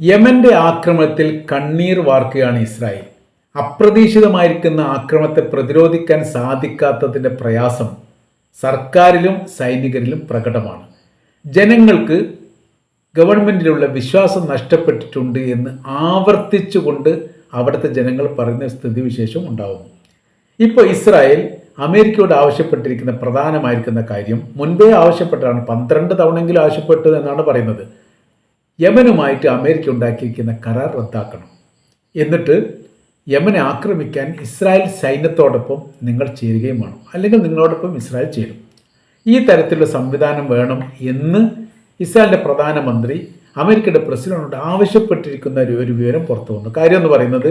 യമന്റെ ആക്രമണത്തിൽ കണ്ണീർ വാർക്കുകയാണ് ഇസ്രായേൽ. അപ്രതീക്ഷിതമായിരിക്കുന്ന ആക്രമണത്തെ പ്രതിരോധിക്കാൻ സാധിക്കാത്തതിന്റെ പ്രയാസം സർക്കാരിലും സൈനികരിലും പ്രകടമാണ്. ജനങ്ങൾക്ക് ഗവൺമെന്റിലുള്ള വിശ്വാസം നഷ്ടപ്പെട്ടിട്ടുണ്ട് എന്ന് ആവർത്തിച്ചുകൊണ്ട് അവിടുത്തെ ജനങ്ങൾ പറയുന്ന സ്ഥിതിവിശേഷം ഉണ്ടാകുന്നു. ഇപ്പോൾ ഇസ്രായേൽ അമേരിക്കയോട് ആവശ്യപ്പെട്ടിരിക്കുന്ന പ്രധാനമായിരിക്കുന്ന കാര്യം മുൻപേ ആവശ്യപ്പെട്ടതാണ് പന്ത്രണ്ട് തവണയെങ്കിലും ആവശ്യപ്പെട്ടത് എന്നാണ് പറയുന്നത്. യമനുമായിട്ട് അമേരിക്ക ഉണ്ടാക്കിയിരിക്കുന്ന കരാർ റദ്ദാക്കണം. എന്നിട്ട് യമനെ ആക്രമിക്കാൻ ഇസ്രായേൽ സൈന്യത്തോടൊപ്പം നിങ്ങൾ ചേരുകയും വേണം. അല്ലെങ്കിൽ നിങ്ങളോടൊപ്പം ഇസ്രായേൽ ചേരും. ഈ തരത്തിലുള്ള സംവിധാനം വേണം എന്ന് ഇസ്രായേലിന്റെ പ്രധാനമന്ത്രി അമേരിക്കയുടെ പ്രസിഡന്റിനോട് ആവശ്യപ്പെട്ടിരിക്കുന്ന ഒരു ഒരു വിവരം പുറത്തു വന്നു. കാര്യം എന്ന് പറയുന്നത്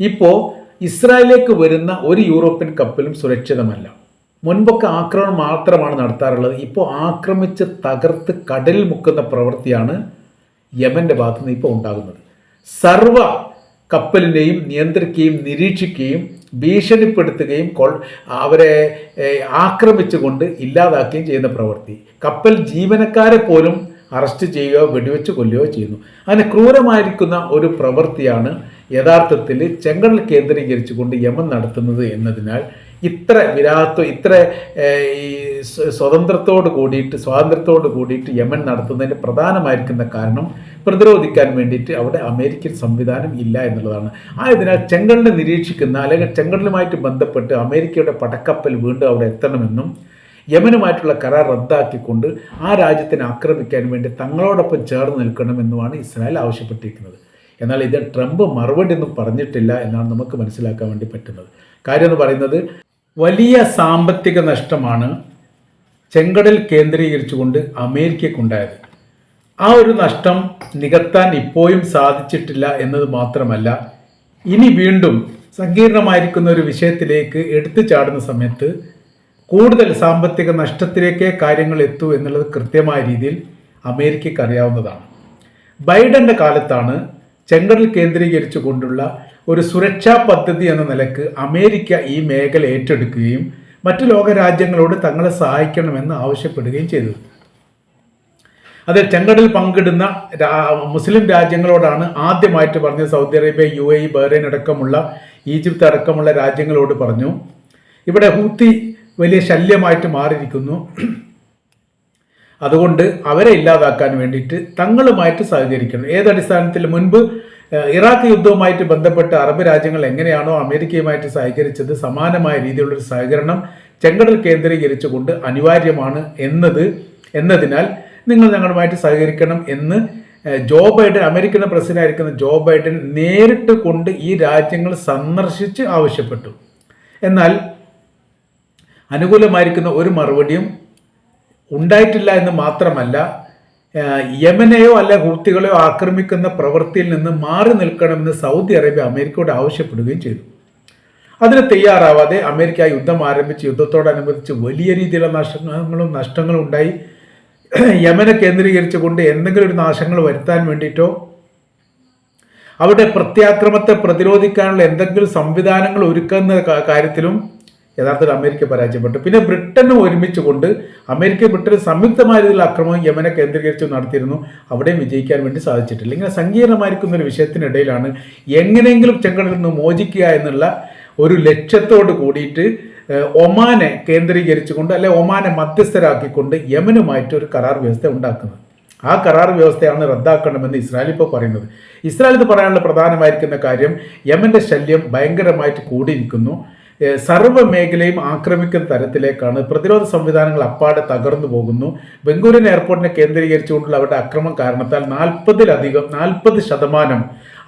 ഇപ്പോൾ ഇസ്രായേലിലേക്ക് വരുന്ന ഒരു യൂറോപ്യൻ കപ്പലും സുരക്ഷിതമല്ല. മുൻപൊക്കെ ആക്രമണം മാത്രമാണ് നടത്താറുള്ളത്. ഇപ്പോൾ ആക്രമിച്ച് തകർത്ത് കടലിൽ മുക്കുന്ന പ്രവൃത്തിയാണ് യമന്റെ ഭാഗത്തു നിന്ന് ഇപ്പോൾ ഉണ്ടാകുന്നത്. സർവ കപ്പലിനെയും നിയന്ത്രിക്കുകയും നിരീക്ഷിക്കുകയും ഭീഷണിപ്പെടുത്തുകയും കൊൾ അവരെ ആക്രമിച്ചുകൊണ്ട് ഇല്ലാതാക്കുകയും ചെയ്യുന്ന പ്രവൃത്തി. കപ്പൽ ജീവനക്കാരെ പോലും അറസ്റ്റ് ചെയ്യുകയോ വെടിവെച്ച് കൊല്ലുകയോ ചെയ്യുന്നു. അങ്ങനെ ക്രൂരമായിരിക്കുന്ന ഒരു പ്രവൃത്തിയാണ് യഥാർത്ഥത്തിൽ ചെങ്കടൽ കേന്ദ്രീകരിച്ചുകൊണ്ട് യമൻ നടത്തുന്നത് എന്നതിനാൽ ഇത്ര വിരാത്വം ഇത്ര ഈ സ്വ- സ്വതന്ത്രത്തോട് കൂടിയിട്ട് സ്വാതന്ത്ര്യത്തോട് കൂടിയിട്ട് യമൻ നടത്തുന്നതിന് പ്രധാനമായിരിക്കുന്ന കാരണം പ്രതിരോധിക്കാൻ വേണ്ടിയിട്ട് അവിടെ അമേരിക്കൻ സംവിധാനം ഇല്ല എന്നുള്ളതാണ്. ആയതിനാൽ ചെങ്കടലിനെ നിരീക്ഷിക്കുന്ന അല്ലെങ്കിൽ ചെങ്കടലുമായിട്ട് ബന്ധപ്പെട്ട് അമേരിക്കയുടെ പടക്കപ്പൽ വീണ്ടും അവിടെ എത്തണമെന്നും യമനുമായിട്ടുള്ള കരാർ റദ്ദാക്കിക്കൊണ്ട് ആ രാജ്യത്തിനെ ആക്രമിക്കാൻ വേണ്ടി തങ്ങളോടൊപ്പം ചേർന്ന് നിൽക്കണമെന്നുമാണ് ഇസ്രായേൽ ആവശ്യപ്പെട്ടിരിക്കുന്നത്. എന്നാൽ ഇത് ട്രംപ് മറുപടി ഒന്നും പറഞ്ഞിട്ടില്ല എന്നാണ് നമുക്ക് മനസ്സിലാക്കാൻ വേണ്ടി പറ്റുന്നത്. കാര്യം എന്ന് പറയുന്നത് വലിയ സാമ്പത്തിക നഷ്ടമാണ് ചെങ്കടൽ കേന്ദ്രീകരിച്ചുകൊണ്ട് അമേരിക്കക്കുണ്ടായത് ആ ഒരു നഷ്ടം നികത്താൻ ഇപ്പോഴും സാധിച്ചിട്ടില്ല എന്നത് മാത്രമല്ല ഇനി വീണ്ടും സങ്കീർണമായിരിക്കുന്ന ഒരു വിഷയത്തിലേക്ക് എടുത്തു ചാടുന്ന സമയത്ത് കൂടുതൽ സാമ്പത്തിക നഷ്ടത്തിലേക്കേ കാര്യങ്ങൾ എത്തൂ എന്നുള്ളത് കൃത്യമായ രീതിയിൽ അമേരിക്കയ്ക്ക് അറിയാവുന്നതാണ്. ബൈഡന്റെ കാലത്താണ് ചെങ്കടൽ കേന്ദ്രീകരിച്ചു കൊണ്ടുള്ള ഒരു സുരക്ഷാ പദ്ധതി എന്ന നിലയ്ക്ക് അമേരിക്ക ഈ മേഖല ഏറ്റെടുക്കുകയും മറ്റു ലോകരാജ്യങ്ങളോട് തങ്ങളെ സഹായിക്കണമെന്ന് ആവശ്യപ്പെടുകയും ചെയ്തു. അത് ചെങ്കടൽ പങ്കിടുന്ന മുസ്ലിം രാജ്യങ്ങളോടാണ് ആദ്യമായിട്ട് പറഞ്ഞത്. Saudi Arabia U A Bahrain അടക്കമുള്ള ഈജിപ്ത് അടക്കമുള്ള രാജ്യങ്ങളോട് പറഞ്ഞു. ഇവിടെ ഹൂത്തി വലിയ ശല്യമായിട്ട് മാറിയിരിക്കുന്നു. അതുകൊണ്ട് അവരെ ഇല്ലാതാക്കാൻ വേണ്ടിയിട്ട് തങ്ങളുമായിട്ട് സഹകരിക്കണം. ഏതടിസ്ഥാനത്തിൽ മുൻപ് ഇറാഖ് യുദ്ധവുമായിട്ട് ബന്ധപ്പെട്ട് അറബ് രാജ്യങ്ങൾ എങ്ങനെയാണോ അമേരിക്കയുമായിട്ട് സഹകരിച്ചത് സമാനമായ രീതിയിലുള്ളൊരു സഹകരണം ചെങ്കടൽ കേന്ദ്രീകരിച്ചുകൊണ്ട് അനിവാര്യമാണ് എന്നത് എന്നതിനാൽ നിങ്ങൾ ഞങ്ങളുമായിട്ട് സഹകരിക്കണം എന്ന് ജോ ബൈഡൻ അമേരിക്കൻ പ്രസിഡന്റ് ആയിരിക്കുന്ന ജോ ബൈഡൻ നേരിട്ട് കൊണ്ട് ഈ രാജ്യങ്ങൾ സന്ദർശിച്ച് ആവശ്യപ്പെട്ടു. എന്നാൽ അനുകൂലമായിരിക്കുന്ന ഒരു മറുപടിയും ഉണ്ടായിട്ടില്ല എന്ന് മാത്രമല്ല യമനെയോ അല്ല ഹൂത്തികളെയോ ആക്രമിക്കുന്ന പ്രവൃത്തിയിൽ നിന്ന് മാറി നിൽക്കണമെന്ന് സൗദി അറേബ്യ അമേരിക്കയോട് ആവശ്യപ്പെടുകയും ചെയ്തു. അതിന് തയ്യാറാവാതെ അമേരിക്ക യുദ്ധം ആരംഭിച്ച് യുദ്ധത്തോടനുബന്ധിച്ച് വലിയ രീതിയിലുള്ള നഷ്ടങ്ങളും നഷ്ടങ്ങളും ഉണ്ടായി. യമനെ കേന്ദ്രീകരിച്ചുകൊണ്ട് എന്തെങ്കിലും ഒരു നാശങ്ങൾ വരുത്താൻ വേണ്ടിയിട്ടോ അവിടെ പ്രത്യാക്രമത്തെ പ്രതിരോധിക്കാനുള്ള എന്തെങ്കിലും സംവിധാനങ്ങൾ ഒരുക്കുന്ന കാര്യത്തിലും യഥാർത്ഥത്തിൽ അമേരിക്ക പരാജയപ്പെട്ടു. പിന്നെ ബ്രിട്ടനും ഒരുമിച്ച് കൊണ്ട് അമേരിക്ക ബ്രിട്ടൻ സംയുക്തമായ രീതിയിൽ ആക്രമണം യമനെ കേന്ദ്രീകരിച്ച് നടത്തിയിരുന്നു. അവിടെയും വിജയിക്കാൻ വേണ്ടി സാധിച്ചിട്ടില്ല. ഇങ്ങനെ സങ്കീർണമായിരിക്കുന്ന ഒരു വിഷയത്തിനിടയിലാണ് എങ്ങനെയെങ്കിലും ചെങ്കടലിൽ നിന്ന് മോചിക്കുക എന്നുള്ള ഒരു ലക്ഷ്യത്തോട് കൂടിയിട്ട് ഒമാനെ കേന്ദ്രീകരിച്ചുകൊണ്ട് അല്ലെ ഒമാനെ മധ്യസ്ഥരാക്കിക്കൊണ്ട് യമനുമായിട്ട് ഒരു കരാർ വ്യവസ്ഥ ഉണ്ടാക്കുന്നത്. ആ കരാർ വ്യവസ്ഥയാണ് റദ്ദാക്കണമെന്ന് ഇസ്രായേൽ ഇപ്പോൾ പറയുന്നത്. ഇസ്രായേൽ ഇത് പറയാനുള്ള പ്രധാനമായിരിക്കുന്ന കാര്യം യമന്റെ ശല്യം ഭയങ്കരമായിട്ട് കൂടിയിരിക്കുന്നു. സർവ മേഖലയും ആക്രമിക്കുന്ന തരത്തിലേക്കാണ് പ്രതിരോധ സംവിധാനങ്ങൾ അപ്പാടെ തകർന്നു പോകുന്നു. ബംഗൂരിൻ എയർപോർട്ടിനെ കേന്ദ്രീകരിച്ചുകൊണ്ടുള്ള അവരുടെ അക്രമം കാരണത്താൽ നാൽപ്പതിലധികം നാൽപ്പത് ശതമാനം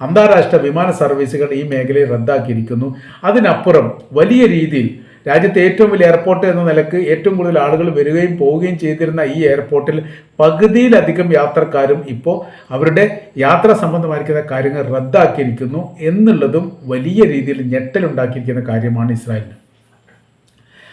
അന്താരാഷ്ട്ര വിമാന സർവീസുകൾ ഈ മേഖലയിൽ റദ്ദാക്കിയിരിക്കുന്നു. അതിനപ്പുറം വലിയ രീതിയിൽ രാജ്യത്തെ ഏറ്റവും വലിയ എയർപോർട്ട് എന്ന നിലയ്ക്ക് ഏറ്റവും കൂടുതൽ ആളുകൾ വരികയും പോവുകയും ചെയ്തിരുന്ന ഈ എയർപോർട്ടിൽ പകുതിയിലധികം യാത്രക്കാരും ഇപ്പോൾ അവരുടെ യാത്ര സംബന്ധമായിരിക്കുന്ന കാര്യങ്ങൾ റദ്ദാക്കിയിരിക്കുന്നു എന്നുള്ളതും വലിയ രീതിയിൽ ഞെട്ടലുണ്ടാക്കിയിരിക്കുന്ന കാര്യമാണ് ഇസ്രായേലിന്.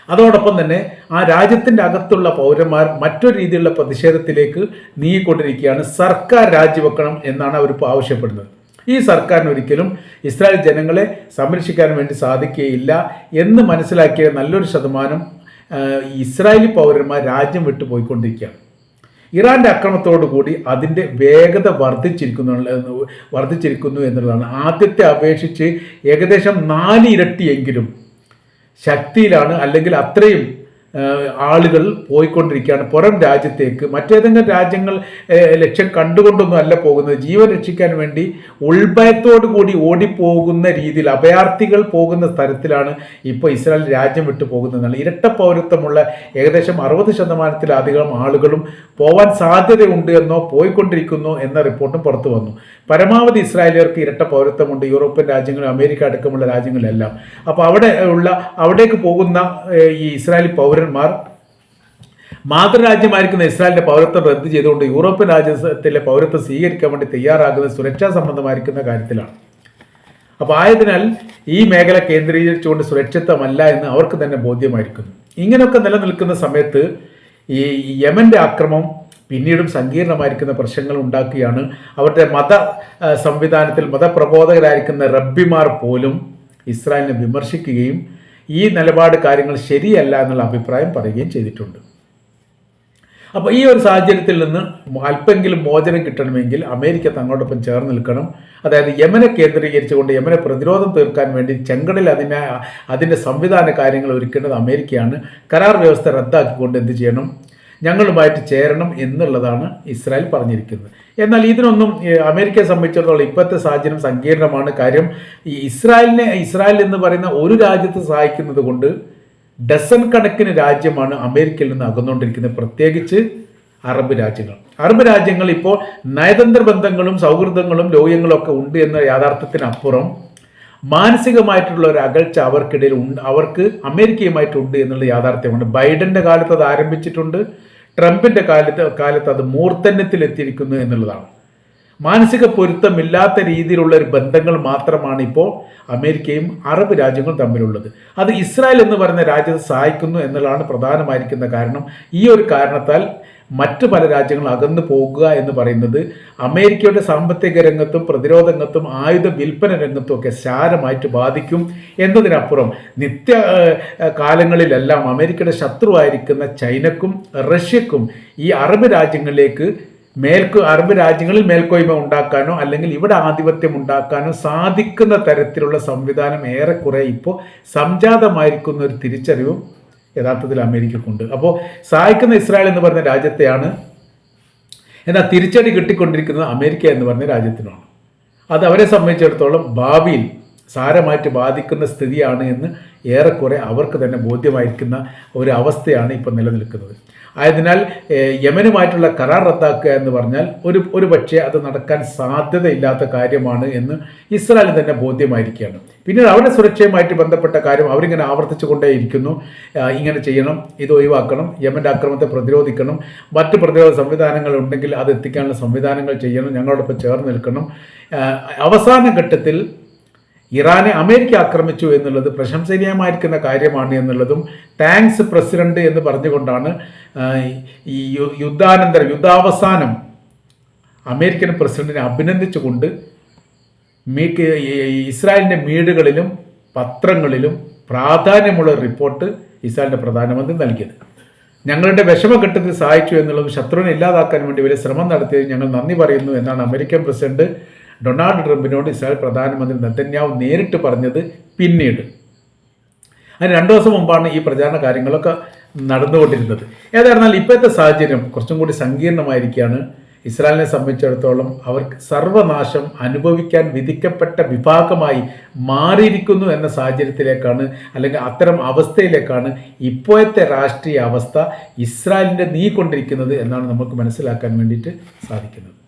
അതോടൊപ്പം തന്നെ ആ രാജ്യത്തിന്റെ അകത്തുള്ള പൗരന്മാർ മറ്റൊരു രീതിയിലുള്ള പ്രതിഷേധത്തിലേക്ക് നീങ്ങിക്കൊണ്ടിരിക്കുകയാണ് സർക്കാർ രാജിവെക്കണം എന്നാണ് അവർ ആവശ്യപ്പെടുന്നത്. ഈ സർക്കാരിന് ഒരിക്കലും ഇസ്രായേൽ ജനങ്ങളെ സംരക്ഷിക്കാൻ വേണ്ടി സാധിക്കുകയില്ല എന്ന് മനസ്സിലാക്കിയ നല്ലൊരു ശതമാനം ഇസ്രായേലി പൗരന്മാർ രാജ്യം വിട്ടു പോയിക്കൊണ്ടിരിക്കുകയാണ്. ഇറാന്റെ അക്രമത്തോടു കൂടി അതിന്റെ വേഗത വർദ്ധിച്ചിരിക്കുന്നു വർദ്ധിച്ചിരിക്കുന്നു എന്നുള്ളതാണ്. ആദ്യത്തെ അപേക്ഷിച്ച് ഏകദേശം നാല് ഇരട്ടിയെങ്കിലും ശക്തിയിലാണ് അല്ലെങ്കിൽ അത്രയും ആളുകൾ പോയിക്കൊണ്ടിരിക്കുകയാണ്. പുറം രാജ്യത്തേക്ക് മറ്റേതെങ്കിലും രാജ്യങ്ങൾ ലക്ഷ്യം കണ്ടുകൊണ്ടൊന്നും അല്ല പോകുന്നത്. ജീവൻ രക്ഷിക്കാൻ വേണ്ടി ഉൾഭയത്തോടു കൂടി ഓടിപ്പോകുന്ന രീതിയിൽ അഭയാർത്ഥികൾ പോകുന്ന സ്ഥലത്തിലാണ് ഇപ്പോൾ ഇസ്രായേൽ രാജ്യം വിട്ടു പോകുന്നതെന്നാണ് ഇരട്ട പൗരത്വമുള്ള ഏകദേശം അറുപത് ശതമാനത്തിലധികം ആളുകളും പോവാൻ സാധ്യതയുണ്ട് എന്നോ പോയിക്കൊണ്ടിരിക്കുന്നു എന്ന റിപ്പോർട്ടും പുറത്തു വന്നു. പരമാവധി ഇസ്രായേലിയർക്ക് ഇരട്ട പൗരത്വമുണ്ട്. യൂറോപ്യൻ രാജ്യങ്ങളും അമേരിക്ക അടക്കമുള്ള രാജ്യങ്ങളിലെല്ലാം അപ്പോൾ അവിടെ ഉള്ള അവിടേക്ക് പോകുന്ന ഈ ഇസ്രായേലി പൗരന്മാർ മാതൃരാജ്യമായിരിക്കുന്ന ഇസ്രായേലിന്റെ പൗരത്വം റദ്ദ് ചെയ്തുകൊണ്ട് യൂറോപ്യൻ രാജ്യത്തിലെ പൗരത്വം സ്വീകരിക്കാൻ വേണ്ടി തയ്യാറാകുന്ന സുരക്ഷാ സംബന്ധമായിരിക്കുന്ന കാര്യത്തിലാണ്. അപ്പോൾ ആയതിനാൽ ഈ മേഖല കേന്ദ്രീകരിച്ചുകൊണ്ട് സുരക്ഷിതമല്ല എന്ന് അവർക്ക് തന്നെ ബോധ്യമായിരിക്കുന്നു. ഇങ്ങനെയൊക്കെ നിലനിൽക്കുന്ന സമയത്ത് ഈ യമന്റെ ആക്രമം പിന്നീടും സങ്കീർണമായിരിക്കുന്ന പ്രശ്നങ്ങൾ ഉണ്ടാക്കുകയാണ്. അവരുടെ മത സംവിധാനത്തിൽ മതപ്രബോധകരായിരിക്കുന്ന റബ്ബിമാർ പോലും ഇസ്രായേലിനെ വിമർശിക്കുകയും ഈ നിലപാട് കാര്യങ്ങൾ ശരിയല്ല എന്നുള്ള അഭിപ്രായം പറയുകയും ചെയ്തിട്ടുണ്ട്. അപ്പോൾ ഈ ഒരു സാഹചര്യത്തിൽ നിന്ന് അല്പെങ്കിലും മോചനം കിട്ടണമെങ്കിൽ അമേരിക്ക തങ്ങളോടൊപ്പം ചേർന്ന് നിൽക്കണം. അതായത് യമനെ കേന്ദ്രീകരിച്ചുകൊണ്ട് യമനെ പ്രതിരോധം തീർക്കാൻ വേണ്ടി ചെങ്കടലിൽ അതിനെ അതിന്റെ സംവിധാന കാര്യങ്ങൾ ഒരുക്കേണ്ടത് അമേരിക്കയാണ്. കരാർ വ്യവസ്ഥ റദ്ദാക്കിക്കൊണ്ട് എന്ത് ചെയ്യണം? ഞങ്ങളുമായിട്ട് ചേരണം എന്നുള്ളതാണ് ഇസ്രായേൽ പറഞ്ഞിരിക്കുന്നത്. എന്നാൽ ഇതിനൊന്നും അമേരിക്കയെ സംബന്ധിച്ചിടത്തോളം ഇപ്പോഴത്തെ സാഹചര്യം സങ്കീർണമാണ്. കാര്യം ഈ ഇസ്രായേലിനെ ഇസ്രായേൽ എന്ന് പറയുന്ന ഒരു രാജ്യത്തെ സഹായിക്കുന്നത് കൊണ്ട് ഡസൺ കണക്കിന് രാജ്യമാണ് അമേരിക്കയിൽ നിന്ന് അകന്നുകൊണ്ടിരിക്കുന്നത്. പ്രത്യേകിച്ച് അറബ് രാജ്യങ്ങൾ. അറബ് രാജ്യങ്ങൾ ഇപ്പോൾ നയതന്ത്ര ബന്ധങ്ങളും സൗഹൃദങ്ങളും ലോഹ്യങ്ങളും ഒക്കെ ഉണ്ട് എന്ന യാഥാർത്ഥ്യത്തിനപ്പുറം മാനസികമായിട്ടുള്ള ഒരു അകൽച്ച അവർക്കിടയിൽ ഉണ്ട് അവർക്ക് അമേരിക്കയുമായിട്ടുണ്ട് എന്നുള്ള യാഥാർത്ഥ്യമുണ്ട്. ബൈഡന്റെ കാലത്ത് അത് ആരംഭിച്ചിട്ടുണ്ട്. ട്രംപിന്റെ കാലത്ത് കാലത്ത് അത് മൂർധന്യത്തിലെത്തിയിരിക്കുന്നു എന്നുള്ളതാണ്. മാനസിക പൊരുത്തമില്ലാത്ത രീതിയിലുള്ള ഒരു ബന്ധങ്ങൾ മാത്രമാണ് ഇപ്പോൾ അമേരിക്കയും അറബ് രാജ്യങ്ങളും തമ്മിലുള്ളത്. അത് ഇസ്രായേൽ എന്ന് പറയുന്ന രാജ്യത്തെ സഹായിക്കുന്നു എന്നുള്ളതാണ് പ്രധാനമായിരിക്കുന്ന കാരണം. ഈ ഒരു കാരണത്താൽ മറ്റു പല രാജ്യങ്ങൾ അകന്നു പോകുക എന്ന് പറയുന്നത് അമേരിക്കയുടെ സാമ്പത്തിക രംഗത്തും പ്രതിരോധ രംഗത്തും ആയുധ വിൽപ്പന രംഗത്തും ഒക്കെ സാരമായിട്ട് ബാധിക്കും എന്നതിനപ്പുറം നിത്യ കാലങ്ങളിലെല്ലാം അമേരിക്കയുടെ ശത്രുവായിരിക്കുന്ന ചൈനക്കും റഷ്യക്കും ഈ അറബ് രാജ്യങ്ങളിലേക്ക് മേൽക്കു അറബ് രാജ്യങ്ങളിൽ മേൽക്കോയ്മ ഉണ്ടാക്കാനോ അല്ലെങ്കിൽ ഇവിടെ ആധിപത്യം ഉണ്ടാക്കാനോ സാധിക്കുന്ന തരത്തിലുള്ള സംവിധാനം ഏറെക്കുറെ ഇപ്പോൾ സംജാതമായിരിക്കുന്ന ഒരു തിരിച്ചറിവും യഥാർത്ഥത്തിൽ അമേരിക്കക്കുണ്ട്. അപ്പോൾ സഹായിക്കുന്ന ഇസ്രായേൽ എന്ന് പറഞ്ഞ രാജ്യത്തെയാണ് എന്നാൽ തിരിച്ചടി കിട്ടിക്കൊണ്ടിരിക്കുന്നത് അമേരിക്ക എന്ന് പറഞ്ഞ രാജ്യത്തിനാണ്. അത് അവരെ സംബന്ധിച്ചിടത്തോളം ഭാവിയിൽ സാരമായിട്ട് ബാധിക്കുന്ന സ്ഥിതിയാണ് എന്ന് ഏറെക്കുറെ അവർക്ക് തന്നെ ബോധ്യമായിരിക്കുന്ന ഒരു അവസ്ഥയാണ് ഇപ്പോൾ നിലനിൽക്കുന്നത്. ആയതിനാൽ യമനുമായിട്ടുള്ള കരാർ റദ്ദാക്കുക എന്ന് പറഞ്ഞാൽ ഒരു ഒരു പക്ഷേ അത് നടക്കാൻ സാധ്യതയില്ലാത്ത കാര്യമാണ് എന്ന് ഇസ്രായേലിന് തന്നെ ബോധ്യമായിരിക്കുകയാണ്. പിന്നീട് അവരുടെ സുരക്ഷയുമായിട്ട് ബന്ധപ്പെട്ട കാര്യം അവരിങ്ങനെ ആവർത്തിച്ചു കൊണ്ടേയിരിക്കുന്നു ഇങ്ങനെ ചെയ്യണം ഇത് ഒഴിവാക്കണം യമന്റെ ആക്രമണത്തെ പ്രതിരോധിക്കണം മറ്റ് പ്രതിരോധ സംവിധാനങ്ങൾ ഉണ്ടെങ്കിൽ അത് എത്തിക്കാനുള്ള സംവിധാനങ്ങൾ ചെയ്യണം ഞങ്ങളോടൊപ്പം ചേർന്ന് നിൽക്കണം. അവസാന ഘട്ടത്തിൽ ഇറാനെ അമേരിക്ക ആക്രമിച്ചു എന്നുള്ളത് പ്രശംസനീയമായിരിക്കുന്ന കാര്യമാണ് എന്നുള്ളതും താങ്ക്സ് പ്രസിഡന്റ് എന്ന് പറഞ്ഞുകൊണ്ടാണ് ഈ യുദ്ധാനന്തരം യുദ്ധാവസാനം അമേരിക്കൻ പ്രസിഡന്റിനെ അഭിനന്ദിച്ചുകൊണ്ട് മീക്ക് ഇസ്രായേലിന്റെ വീടുകളിലും പത്രങ്ങളിലും പ്രാധാന്യമുള്ള റിപ്പോർട്ട് ഇസ്രായേലിന്റെ പ്രധാനമന്ത്രി നൽകിയത്. ഞങ്ങളുടെ വിഷമഘട്ടത്തിൽ സഹായിച്ചു എന്നുള്ളതും ശത്രുവിനെ ഇല്ലാതാക്കാൻ വേണ്ടി വലിയ ശ്രമം നടത്തിയത് ഞങ്ങൾ നന്ദി പറയുന്നു എന്നാണ് അമേരിക്കൻ പ്രസിഡന്റ് ഡൊണാൾഡ് ട്രംപിനോട് ഇസ്രായേൽ പ്രധാനമന്ത്രി നെത്തന്യാവ് നേരിട്ട് പറഞ്ഞത് പിന്നീട്. അതിന് രണ്ടു ദിവസം മുമ്പാണ് ഈ പ്രചാരണ കാര്യങ്ങളൊക്കെ നടന്നുകൊണ്ടിരുന്നത്. ഏതായിരുന്നാൽ ഇപ്പോഴത്തെ സാഹചര്യം കുറച്ചും കൂടി സങ്കീർണമായിരിക്കുകയാണ്. ഇസ്രായേലിനെ സംബന്ധിച്ചിടത്തോളം അവർക്ക് സർവനാശം അനുഭവിക്കാൻ വിധിക്കപ്പെട്ട വിഭാഗമായി മാറിയിരിക്കുന്നു എന്ന സാഹചര്യത്തിലേക്കാണ് അല്ലെങ്കിൽ അത്തരം അവസ്ഥയിലേക്കാണ് ഇപ്പോഴത്തെ രാഷ്ട്രീയ അവസ്ഥ ഇസ്രായേലിന്റെ നീക്കൊണ്ടിരിക്കുന്നത് എന്നാണ് നമുക്ക് മനസ്സിലാക്കാൻ വേണ്ടിയിട്ട് സാധിക്കുന്നത്.